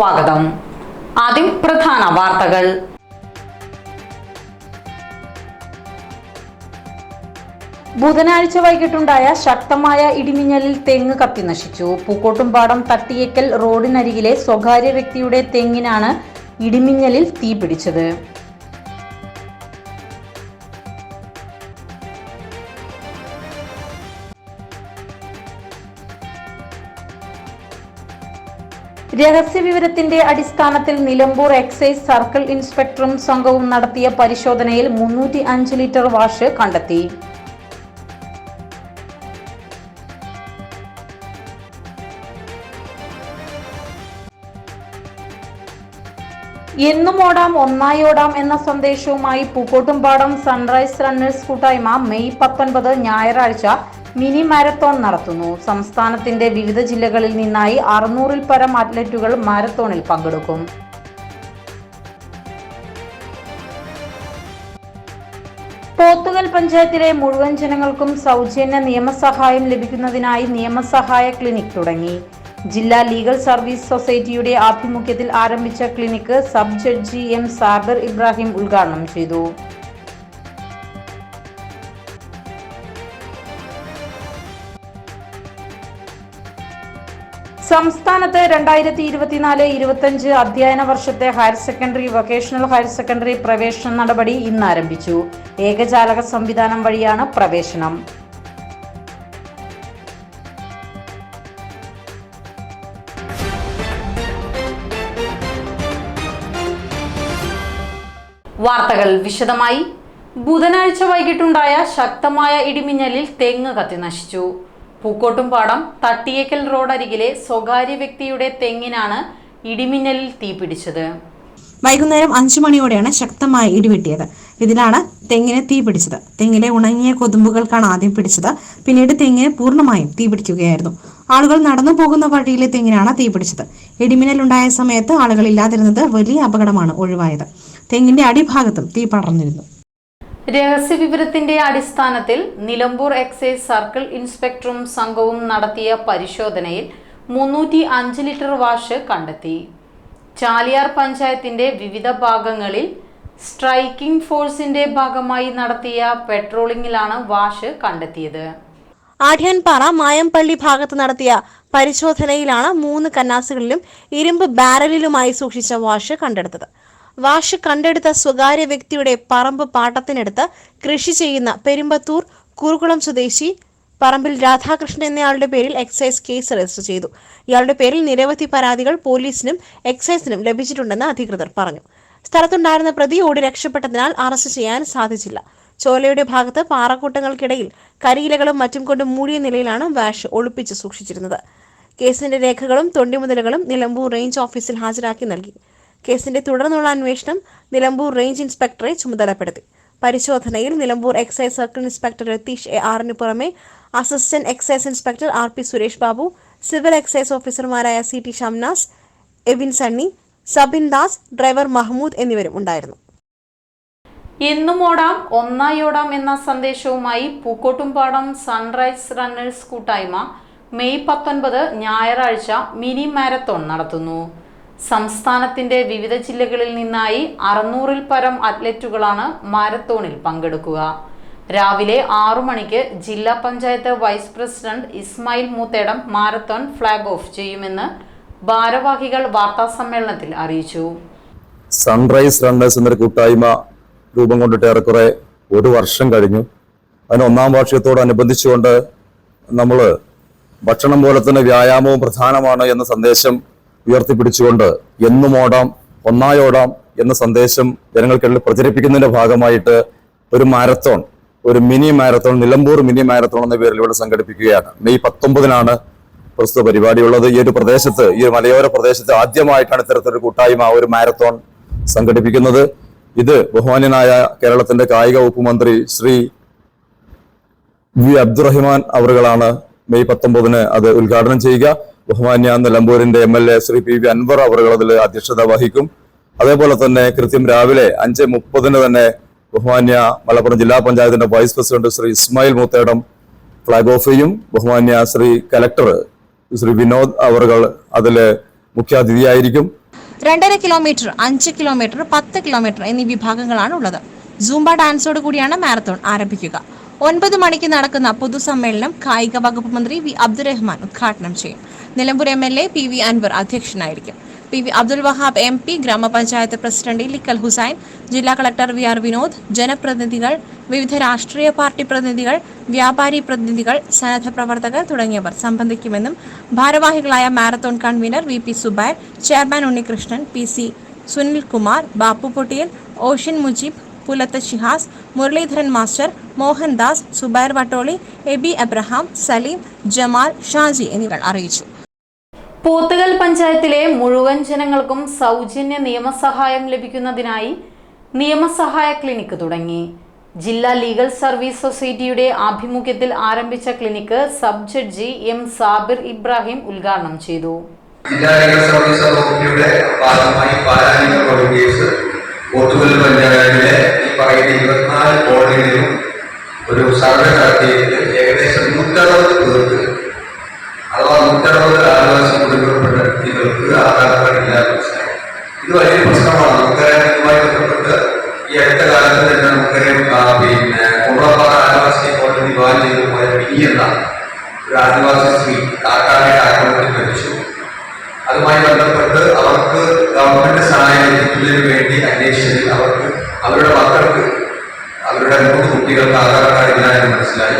സ്വാഗതം. ആദ്യം പ്രധാന വാർത്തകൾ. ബുധനാഴ്ച വൈകിട്ടുണ്ടായ ശക്തമായ ഇടിമിന്നലിൽ തെങ്ങ് കത്തി നശിച്ചു. പൂക്കോട്ടുംപാടം തട്ടിയേക്കൽ റോഡിനരികിലെ സ്വകാര്യ വ്യക്തിയുടെ തെങ്ങിനാണ് ഇടിമിന്നലിൽ തീപിടിച്ചത്. രഹസ്യവിവരത്തിന്റെ അടിസ്ഥാനത്തിൽ നിലമ്പൂർ എക്സൈസ് സർക്കിൾ ഇൻസ്പെക്ടറും സംഘവും നടത്തിയ പരിശോധനയിൽ മുന്നൂറ്റി അഞ്ച് ലിറ്റർ വാഷ് കണ്ടെത്തി. എന്നും ഓടാം ഒന്നായി ഓടാം എന്ന സന്ദേശവുമായി പൂക്കോട്ടുംപാടം സൺറൈസ് റണ്ണേഴ്സ് കൂട്ടായ്മ മെയ് പത്തൊൻപത് ഞായറാഴ്ച മിനി മാരത്തോൺ നടത്തുന്നു. സംസ്ഥാനത്തിന്റെ വിവിധ ജില്ലകളിൽ നിന്നായി അറുന്നൂറിൽ പരം അത്ലറ്റുകൾ മാരത്തോണിൽ പങ്കെടുക്കും. പോത്തുകൽ പഞ്ചായത്തിലെ മുഴുവൻ ജനങ്ങൾക്കും സൗജന്യ നിയമസഹായം ലഭിക്കുന്നതിനായി നിയമസഹായ ക്ലിനിക് തുടങ്ങി. ജില്ലാ ലീഗൽ സർവീസ് സൊസൈറ്റിയുടെ ആഭിമുഖ്യത്തിൽ ആരംഭിച്ച clinic sub judge M Sabir Ibrahim ഉദ്ഘാടനം ചെയ്തു. സംസ്ഥാനത്ത് രണ്ടായിരത്തി ഇരുപത്തിനാല് ഇരുപത്തഞ്ച് അധ്യയന വർഷത്തെ higher secondary vocational higher secondary പ്രവേശന നടപടി ഇന്ന് ആരംഭിച്ചു. ഏകജാലക സംവിധാനം വഴിയാണ് പ്രവേശനം. വാർത്തകൾ വിശദമായി. ബുധനാഴ്ച വൈകിട്ടുണ്ടായ ശക്തമായ ഇടിമിന്നലിൽ തെങ്ങ് കത്തി നശിച്ചു. പൂക്കോട്ടുംപാടം തട്ടിയേക്കൽ റോഡരികിലെ സ്വകാര്യ വ്യക്തിയുടെ തെങ്ങിനാണ് ഇടിമിന്നലിൽ തീപിടിച്ചത് വൈകുന്നേരം അഞ്ചു മണിയോടെയാണ് ശക്തമായ ഇടിവെട്ടിയത് ഇതിലാണ് തെങ്ങിന് തീ പിടിച്ചത്. തെങ്ങിലെ ഉണങ്ങിയ കൊതുമ്പുകൾക്കാണ് ആദ്യം പിടിച്ചത്. പിന്നീട് തെങ്ങിന് പൂർണമായും തീ പിടിക്കുകയായിരുന്നു. ആളുകൾ നടന്നു പോകുന്ന വഴിയിലെ തെങ്ങിനാണ് തീ പിടിച്ചത്. ഇടിമിന്നലുണ്ടായ സമയത്ത് ആളുകൾ ഇല്ലാതിരുന്നത് വലിയ അപകടമാണ് ഒഴിവായത്. തെങ്ങിന്റെ അടിഭാഗത്തും തീ പടർന്നിരുന്നു. രഹസ്യവിവരത്തിന്റെ അടിസ്ഥാനത്തിൽ നിലമ്പൂർ എക്സൈസ് സർക്കിൾ ഇൻസ്പെക്ടറും സംഘവും നടത്തിയ പരിശോധനയിൽ മുന്നൂറ്റി അഞ്ച് ലിറ്റർ വാഷ് കണ്ടെത്തി. ചാലിയാർ പഞ്ചായത്തിന്റെ വിവിധ ഭാഗങ്ങളിൽ സ്ട്രൈക്കിംഗ് ഫോഴ്സിന്റെ ഭാഗമായി നടത്തിയ പെട്രോളിംഗിലാണ് വാഷ് കണ്ടെത്തിയത്. ആഢ്യാൻപാറ മായംപള്ളി ഭാഗത്ത് നടത്തിയ പരിശോധനയിലാണ് മൂന്ന് കന്നാസുകളിലും ഇരുമ്പ് ബാരലിലുമായി സൂക്ഷിച്ച വാഷ് കണ്ടെടുത്തത്. വാഷ് കണ്ടെടുത്ത സ്വകാര്യ വ്യക്തിയുടെ പറമ്പ് പാട്ടത്തിനെടുത്ത് കൃഷി ചെയ്യുന്ന പെരുമ്പത്തൂർ കുറുകുളം സ്വദേശി പറമ്പിൽ രാധാകൃഷ്ണൻ എന്നയാളുടെ പേരിൽ എക്സൈസ് കേസ് രജിസ്റ്റർ ചെയ്തു. ഇയാളുടെ പേരിൽ നിരവധി പരാതികൾ പോലീസിനും എക്സൈസിനും ലഭിച്ചിട്ടുണ്ടെന്ന് അധികൃതർ പറഞ്ഞു. സ്ഥലത്തുണ്ടായിരുന്ന പ്രതി ഓടി രക്ഷപ്പെട്ടതിനാൽ അറസ്റ്റ് ചെയ്യാൻ സാധിച്ചില്ല. ചോലയുടെ ഭാഗത്ത് പാറക്കൂട്ടങ്ങൾക്കിടയിൽ കരിയിലകളും മറ്റും കൊണ്ട് മൂടിയ നിലയിലാണ് വാഷ് ഒളിപ്പിച്ച് സൂക്ഷിച്ചിരുന്നത്. കേസിന്റെ രേഖകളും തൊണ്ടിമുതലുകളും നിലമ്പൂർ റേഞ്ച് ഓഫീസിൽ ഹാജരാക്കി നൽകി. കേസിന്റെ തുടർന്നുള്ള അന്വേഷണം നിലമ്പൂർ റേഞ്ച് ഇൻസ്പെക്ടറെ ചുമതലപ്പെടുത്തി. പരിശോധനയിൽ Nilambur excise circle inspector Ratheesh A ആറിന് പുറമെ assistant excise inspector R P Suresh Babu civil excise ഓഫീസർമാരായ C T Shamnas Evin Sunny Sabin Das driver Mahmood എന്നിവരും ഉണ്ടായിരുന്നു. എന്നും ഓടാം ഒന്നായി ഓടാം എന്ന സന്ദേശവുമായി പൂക്കോട്ടുംപാടം സൺറൈസ് റണ്ണേഴ്സ് കൂട്ടായ്മ മെയ് പത്തൊൻപത് ഞായറാഴ്ച മിനി മാരത്തോൺ നടത്തുന്നു. സംസ്ഥാനത്തിന്റെ വിവിധ ജില്ലകളിൽ നിന്നായി അറുന്നൂറിൽ പരം അത്ലറ്റുകളാണ് മാരത്തോണിൽ പങ്കെടുക്കുക. രാവിലെ ആറു മണിക്ക് ജില്ലാ panchayat vice president Ismail Moothedam marathon flag off ചെയ്യുമെന്ന് ഭാരവാഹികൾ വാർത്താസമ്മേളനത്തിൽ അറിയിച്ചു. സൺറൈസ് റണ്ണേഴ്സ് എന്നൊരു കൂട്ടായ്മ രൂപം കൊണ്ടിട്ട് ഏറെക്കുറെ ഒരു വർഷം കഴിഞ്ഞു. അതിന് ഒന്നാം വാർഷികത്തോടനുബന്ധിച്ചുകൊണ്ട് നമ്മൾ ഭക്ഷണം പോലെ തന്നെ വ്യായാമവും പ്രധാനമാണ് എന്ന സന്ദേശം ഉയർത്തിപ്പിടിച്ചുകൊണ്ട് എന്നും ഓടാം ഒന്നായോടാം എന്ന സന്ദേശം ജനങ്ങൾക്കിടയിൽ പ്രചരിപ്പിക്കുന്നതിന്റെ ഭാഗമായിട്ട് ഒരു മാരത്തോൺ ഒരു mini marathon Nilambur mini marathon എന്ന പേരിൽ ഇവിടെ സംഘടിപ്പിക്കുകയാണ്. മെയ് പത്തൊമ്പതിനാണ് പ്രസ്തുത പരിപാടിയുള്ളത്. ഈ ഒരു പ്രദേശത്ത് ഈ ഒരു മലയോര പ്രദേശത്ത് ആദ്യമായിട്ടാണ് ഇത്തരത്തിലൊരു കൂട്ടായ്മ ഒരു മാരത്തോൺ സംഘടിപ്പിക്കുന്നത്. ഇത് ബഹുമാന്യനായ കേരളത്തിന്റെ കായിക വകുപ്പ് മന്ത്രി ശ്രീ വി അബ്ദുറഹിമാൻ അവറുകളാണ് മെയ് പത്തൊമ്പതിന് അത് ഉദ്ഘാടനം ചെയ്യുക. ബഹുമാന്യ നിലമ്പൂരിന്റെ M L A Shri P V Anvar അവറുകൾ അതിൽ അധ്യക്ഷത വഹിക്കും. അതേപോലെ തന്നെ കൃത്യം രാവിലെ അഞ്ച് മുപ്പതിന് തന്നെ ബഹുമാന്യ മലപ്പുറം ജില്ലാ പഞ്ചായത്തിന്റെ vice president Shri Ismail Moothedam flag off ചെയ്യും. ബഹുമാന്യ ശ്രീ കലക്ടർ ശ്രീ വിനോദ് അവറുകൾ അതിൽ മുഖ്യാതിഥിയായിരിക്കും. രണ്ടര കിലോമീറ്റർ അഞ്ച് കിലോമീറ്റർ പത്ത് കിലോമീറ്റർ എന്നീ വിഭാഗങ്ങളാണ് ഉള്ളത് സൂംബ ഡാൻസോട് കൂടിയാണ് മാരത്തോൺ ആരംഭിക്കുക. ഒൻപത് മണിക്ക് നടക്കുന്ന പൊതുസമ്മേളനം കായിക വകുപ്പ് മന്ത്രി വി അബ്ദുറഹ്മാൻ ഉദ്ഘാടനം ചെയ്യും. Nilambur M L A P V Anvar അധ്യക്ഷനായിരിക്കും. P V Abdul Wahab M P ഗ്രാമപഞ്ചായത്ത് പ്രസിഡന്റ് ലിക്കൽ ഹുസൈൻ ജില്ലാ കളക്ടർ വി ആർ വിനോദ് ജനപ്രതിനിധികൾ വിവിധ രാഷ്ട്രീയ പാർട്ടി പ്രതിനിധികൾ വ്യാപാരി പ്രതിനിധികൾ സന്നദ്ധ പ്രവർത്തകർ തുടങ്ങിയവർ സംബന്ധിക്കുമെന്നും ഭാരവാഹികളായ marathon convener V P Subair chairman Unnikrishnan P C Sunilkumar Bappu Pottiyal ocean Mujeeb Pulath Shihas Muraleedharan master Mohandas Subair Vattoli Aby Abraham Salim Jamal Shaji എന്നിവർ അറിയിച്ചു. പോത്തുകൽ പഞ്ചായത്തിലെ മുഴുവൻ ജനങ്ങൾക്കും സൗജന്യ നിയമസഹായം ലഭിക്കുന്നതിനായി നിയമസഹായ ക്ലിനിക്ക് തുടങ്ങി. ജില്ലാ ലീഗൽ സർവീസ് സൊസൈറ്റിയുടെ ആഭിമുഖ്യത്തിൽ ആരംഭിച്ച clinic sub judge M Sabir Ibrahim ഉദ്ഘാടനം ചെയ്തു. ജില്ലാ ലീഗൽ സർവീസ് അതോറിറ്റിയുടെ ഭാഗമായി പാലാനിക കേസ് സ്ത്രീ കാട്ടാനയുടെ ആക്രമണത്തിൽ മരിച്ചു അതുമായി ബന്ധപ്പെട്ട് അവർക്ക് ഗവൺമെന്റ് സഹായം ലഭിക്കുന്നതിന് വേണ്ടി അന്വേഷിച്ചതിൽ അവർക്ക് അവരുടെ മക്കൾക്ക് അവരുടെ മൂന്ന് കുട്ടികൾക്ക് ആധാർ കാർഡ് ഇല്ല എന്ന് മനസ്സിലായി.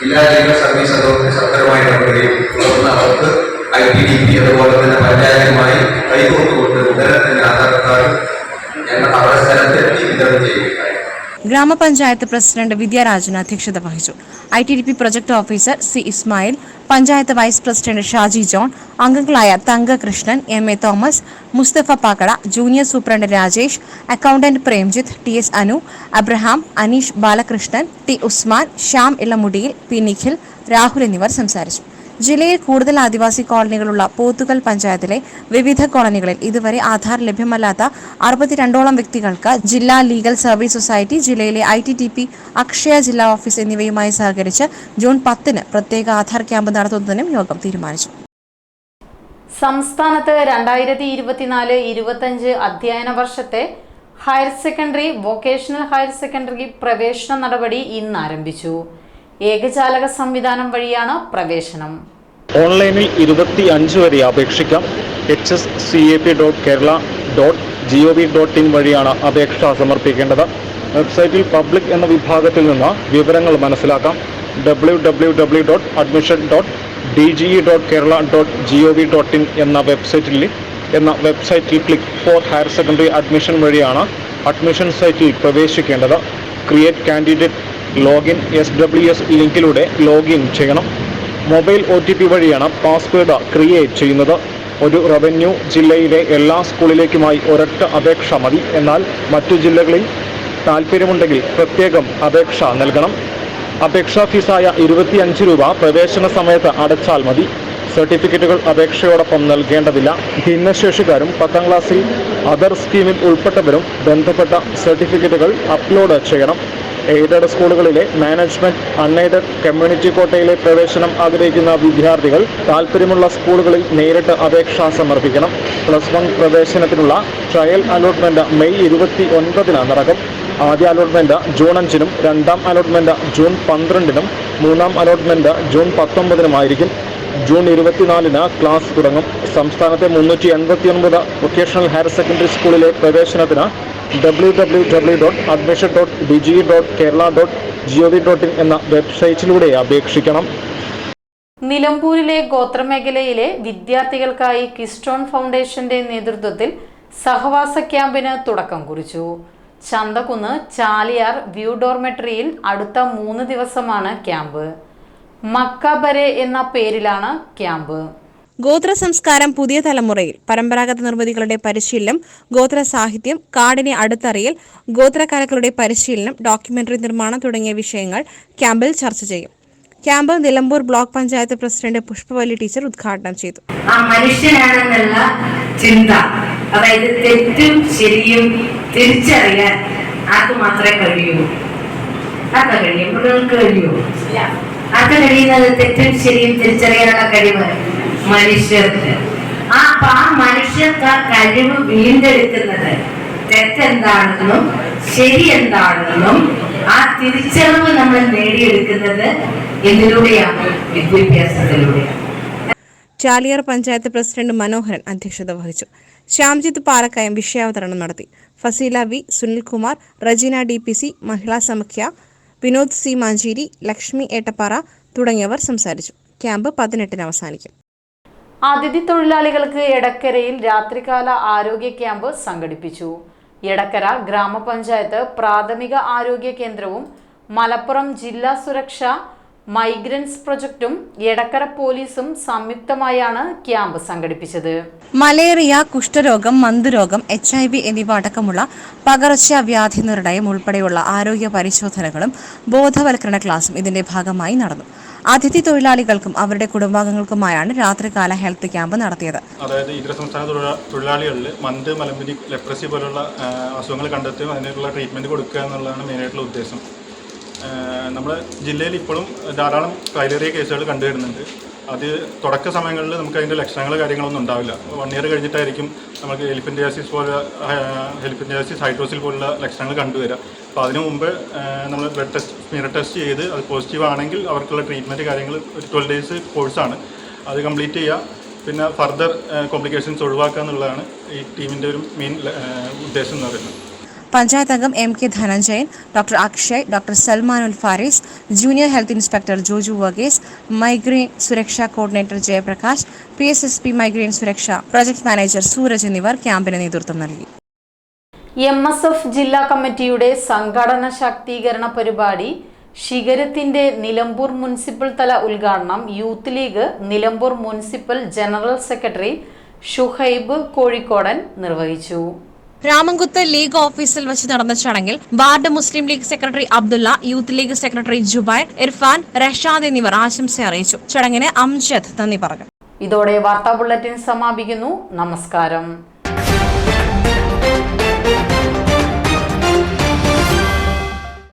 ജില്ലാ ലീഗൽ സർവീസ് അതോറിറ്റി സത്തരമായി ഇടപെടുകയും തുടർന്ന് അവർക്ക് ഐ ടി ഡി പി അതുപോലെ തന്നെ പഞ്ചായത്തുമായി കൈകോർത്തുകൊണ്ട് ഉടനെ ആധാർ കാർഡ് ഞങ്ങൾ അവരുടെ സ്ഥലത്തെത്തി വിതരണം ചെയ്യുകയുണ്ടായി. ഗ്രാമപഞ്ചായത്ത് പ്രസിഡന്റ് വിദ്യാരാജൻ അധ്യക്ഷത വഹിച്ചു. I T D P project officer C Ismail panchayat vice president Shaji John അംഗങ്ങളായ Thankakrishnan M A Thomas Mustafa Pakkada junior superintendent Rajesh accountant Premjith T S Anu Abraham Aneesh Balakrishnan T Usman Shyam ഇളമുടിയിൽ P Nikhil Rahul എന്നിവർ സംസാരിച്ചു. ജില്ലയിൽ കൂടുതൽ ആദിവാസി കോളനികളുള്ള പോത്തുകൽ പഞ്ചായത്തിലെ വിവിധ കോളനികളിൽ ഇതുവരെ ആധാർ ലഭ്യമല്ലാത്ത അറുപത്തിരണ്ടോളം വ്യക്തികൾക്ക് ജില്ലാ ലീഗൽ സർവീസ് സൊസൈറ്റി ജില്ലയിലെ I T T P Akshaya ജില്ലാ ഓഫീസ് എന്നിവയുമായി സഹകരിച്ച് ജൂൺ പത്തിന് പ്രത്യേക ആധാർ ക്യാമ്പ് നടത്തുന്നതിനും യോഗം തീരുമാനിച്ചു. സംസ്ഥാനത്ത് രണ്ടായിരത്തി ഇരുപത്തിനാല് ഇരുപത്തഞ്ച് അധ്യയന വർഷത്തെ higher secondary vocational higher secondary പ്രവേശന നടപടി ഇന്ന് ആരംഭിച്ചു ഏകജാലക സംവിധാനം വഴിയാണ് പ്രവേശനം. ഓൺലൈനിൽ ഇരുപത്തി അഞ്ച് വരെ അപേക്ഷിക്കാം. H S C A P dot Kerala dot G O V dot in വഴിയാണ് അപേക്ഷ സമർപ്പിക്കേണ്ടത്. വെബ്സൈറ്റിൽ പബ്ലിക് എന്ന വിഭാഗത്തിൽ നിന്ന് വിവരങ്ങൾ മനസ്സിലാക്കാം. W W W dot admission dot D G E dot Kerala dot G O V dot in എന്ന വെബ്സൈറ്റിൽ എന്ന വെബ്സൈറ്റിൽ click for higher secondary admission വഴിയാണ് അഡ്മിഷൻ സൈറ്റിൽ പ്രവേശിക്കേണ്ടത്. Create candidate login S W S ലിങ്കിലൂടെ login ചെയ്യണം. മൊബൈൽ ഒ ടി പി വഴിയാണ് password create ചെയ്യുന്നത്. ഒരു റവന്യൂ ജില്ലയിലെ എല്ലാ സ്കൂളിലേക്കുമായി ഒരൊറ്റ അപേക്ഷ മതി. എന്നാൽ മറ്റു ജില്ലകളിൽ താല്പര്യമുണ്ടെങ്കിൽ പ്രത്യേകം അപേക്ഷ നൽകണം. അപേക്ഷാ ഫീസായ ഇരുപത്തിയഞ്ച് രൂപ പ്രവേശന സമയത്ത് അടച്ചാൽ മതി. സർട്ടിഫിക്കറ്റുകൾ അപേക്ഷയോടൊപ്പം നൽകേണ്ടതില്ല. ഭിന്നശേഷിക്കാരും പത്താം ക്ലാസ്സിൽ അതർ സ്കീമിൽ ഉൾപ്പെട്ടവരും ബന്ധപ്പെട്ട സർട്ടിഫിക്കറ്റുകൾ അപ്ലോഡ് ചെയ്യണം. എയ്ഡഡ് സ്കൂളുകളിലെ മാനേജ്മെന്റ് അൺഎയ്ഡഡ് കമ്മ്യൂണിറ്റി കോട്ടയിലെ പ്രവേശനം ആഗ്രഹിക്കുന്ന വിദ്യാർത്ഥികൾ താല്പര്യമുള്ള സ്കൂളുകളിൽ നേരിട്ട് അപേക്ഷ സമർപ്പിക്കണം. പ്ലസ് വൺ പ്രവേശനത്തിനുള്ള ട്രയൽ അലോട്ട്മെന്റ് മെയ് ഇരുപത്തി ഒൻപതിന് നടക്കും ആദ്യ അലോട്ട്മെന്റ് ജൂൺ അഞ്ചിനും രണ്ടാം അലോട്ട്മെന്റ് ജൂൺ പന്ത്രണ്ടിനും മൂന്നാം അലോട്ട്മെന്റ് ജൂൺ പത്തൊമ്പതിനുമായിരിക്കും. ജൂൺ ഇരുപത്തിനാലിന് ക്ലാസ് തുടങ്ങും. സംസ്ഥാനത്തെ മുന്നൂറ്റി എൺപത്തി ഒൻപത് വൊക്കേഷണൽ ഹയർ സെക്കൻഡറി സ്കൂളിലെ പ്രവേശനത്തിന് W W W dot admission dot D G dot Kerala dot G O V dot in എന്ന വെബ്സൈറ്റിലൂടെ അപേക്ഷിക്കണം. നിലമ്പൂരിലെ ഗോത്രമേഖലയിലെ വിദ്യാർത്ഥികൾക്കായി കിസ്റ്റോൺ ഫൗണ്ടേഷന്റെ നേതൃത്വത്തിൽ സഹവാസ ക്യാമ്പിന് തുടക്കം കുറിച്ചു. ചന്തകുന്ന് ചാലിയാർ വ്യൂ ഡോർമെട്രിയിൽ അടുത്ത മൂന്ന് ദിവസമാണ് ക്യാമ്പ്. മക്കബരെ എന്ന പേരിലാണ് ക്യാമ്പ്. ഗോത്ര സംസ്കാരം പുതിയ തലമുറയിൽ പരമ്പരാഗത നിർമ്മിതികളുടെ പരിശീലനം ഗോത്ര സാഹിത്യം കാടിനെ അടുത്തറിയൽ ഗോത്രകലകളുടെ പരിശീലനം ഡോക്യുമെന്ററി നിർമ്മാണം തുടങ്ങിയ വിഷയങ്ങൾ ക്യാമ്പിൽ ചർച്ച ചെയ്യും. Camp Nilambur block panchayat president Pushpavalli teacher ഉദ്ഘാടനം ചെയ്തു. ആ മനുഷ്യനാണെന്നുള്ള ചിന്ത അതായത് തെറ്റും ശരിയും തിരിച്ചറിയാൻ ആർക്ക് മാത്രമേ കഴിയൂ. ആർക്കാ കഴിയും? മൃഗങ്ങൾക്ക് ആർക്കാ കഴിയുന്നത് തെറ്റും ശരിയും തിരിച്ചറിയാനുള്ള കഴിവ് മനുഷ്യർക്ക്. ആ ആ മനു മനുഷ്യർക്ക് ആ കഴിവ് വീണ്ടെടുക്കുന്നത് തെറ്റെന്താണെന്നും ശരി എന്താണെന്നും ആ തിരിച്ചറിവ് നമ്മൾ നേടിയെടുക്കുന്നത് എന്തിലൂടെയാണ് വിദ്യാഭ്യാസത്തിലൂടെയാണ്. ചാലിയാർ പഞ്ചായത്ത് പ്രസിഡന്റ് മനോഹരൻ അധ്യക്ഷത വഹിച്ചു. ശ്യാംജിത്ത് പാലക്കയം വിഷയാവതരണം നടത്തി. Faseela V Sunilkumar Rejeena D P C Mahila Samakhya Vinod C Mancheri Lakshmi Ettappara തുടങ്ങിയവർ സംസാരിച്ചു. ക്യാമ്പ് പതിനെട്ടിന് അവസാനിക്കും. അതിഥി തൊഴിലാളികൾക്ക് എടക്കരയിൽ രാത്രികാല ആരോഗ്യ ക്യാമ്പ് സംഘടിപ്പിച്ചു. എടക്കര ഗ്രാമപഞ്ചായത്ത് പ്രാഥമിക ആരോഗ്യ കേന്ദ്രവും മലപ്പുറം ജില്ലാ സുരക്ഷ മൈഗ്രൻസ് പ്രൊജക്ടും എടക്കര പോലീസും സംയുക്തമായാണ് ക്യാമ്പ് സംഘടിപ്പിച്ചത്. മലേറിയ കുഷ്ഠരോഗം മന്ദരോഗം എച്ച് ഐ വി എന്നിവ അടക്കമുള്ള പകർച്ചവ്യാധി നിർണയം ഉൾപ്പെടെയുള്ള ആരോഗ്യ പരിശോധനകളും ബോധവൽക്കരണ ക്ലാസും ഇതിന്റെ ഭാഗമായി നടന്നു. അതിഥി തൊഴിലാളികൾക്കും അവരുടെ കുടുംബാംഗങ്ങൾക്കുമായാണ് രാത്രികാല ഹെൽത്ത് ക്യാമ്പ് നടത്തിയത്. അതായത് ഇതര സംസ്ഥാന തൊഴിലാളികളിൽ മന്ത് മലമ്പനി ലെപ്രസി പോലുള്ള അസുഖങ്ങൾ കണ്ടെത്തുകയും അതിനുള്ള ട്രീറ്റ്മെന്റ് കൊടുക്കുക എന്നുള്ളതാണ് മെയിനായിട്ടുള്ള ഉദ്ദേശം. നമ്മുടെ ജില്ലയിൽ ഇപ്പോഴും ധാരാളം കൈലേറിയ കേസുകൾ കണ്ടുവരുന്നുണ്ട് അത് തുടക്ക സമയങ്ങളിൽ നമുക്ക് അതിന്റെ ലക്ഷണങ്ങൾ കാര്യങ്ങളൊന്നും ഉണ്ടാവില്ല. വൺ ഇയർ കഴിഞ്ഞിട്ടായിരിക്കും നമുക്ക് ഹെലിപ്പിൻഡിയാസിസ് പോലെ ഹെലിപ്പിൻഡിയാസിസ് ഹൈഡ്രോസിൽ പോലുള്ള ലക്ഷണങ്ങൾ കണ്ടുവരിക അപ്പോൾ അതിനു മുമ്പ് നമ്മൾ ബ്ലഡ് ടെസ്റ്റ് സ്മിയർ ടെസ്റ്റ് ചെയ്ത് അത് പോസിറ്റീവ് ആണെങ്കിൽ അവർക്കുള്ള ട്രീറ്റ്മെന്റ് കാര്യങ്ങൾ ഒരു ട്വൽവ് ഡേയ്സ് കോഴ്സാണ്. അത് കംപ്ലീറ്റ് ചെയ്യുക പിന്നെ ഫർദർ കോംപ്ലിക്കേഷൻസ് ഒഴിവാക്കുക എന്നുള്ളതാണ് ഈ ടീമിന്റെ ഒരു മെയിൻ ഉദ്ദേശം എന്ന് പറയുന്നത്. പഞ്ചായത്ത് അംഗം M K Dhananjayan doctor Akshay doctor Salman Ul Faris junior health inspector Joju Varghese migrant Suraksha coordinator Jayaprakash P S S P migrant Suraksha project manager Sooraj എന്നിവർ ക്യാമ്പിന് നേതൃത്വം നൽകി. എം എസ് എഫ് ജില്ലാ കമ്മിറ്റിയുടെ സംഘടന ശാക്തീകരണ പരിപാടി ശിഖരത്തിന്റെ നിലമ്പൂർ മുനിസിപ്പൽ തല ഉദ്ഘാടനം youth league Nilambur municipal general secretary Shuhaib Kozhikodan നിർവഹിച്ചു. രാമൻകുത്ത് ലീഗ് ഓഫീസിൽ വെച്ച് നടന്ന ചടങ്ങിൽ ward Muslim league secretary Abdulla youth league secretary Jubair Irfan Rashad എന്നിവർ ആശംസ അറിയിച്ചു. ചടങ്ങിന് അംജദ് നന്ദി പറഞ്ഞു. ഇതോടെ വാർത്താ ബുള്ളറ്റിൻ സമാപിക്കുന്നു. നമസ്കാരം.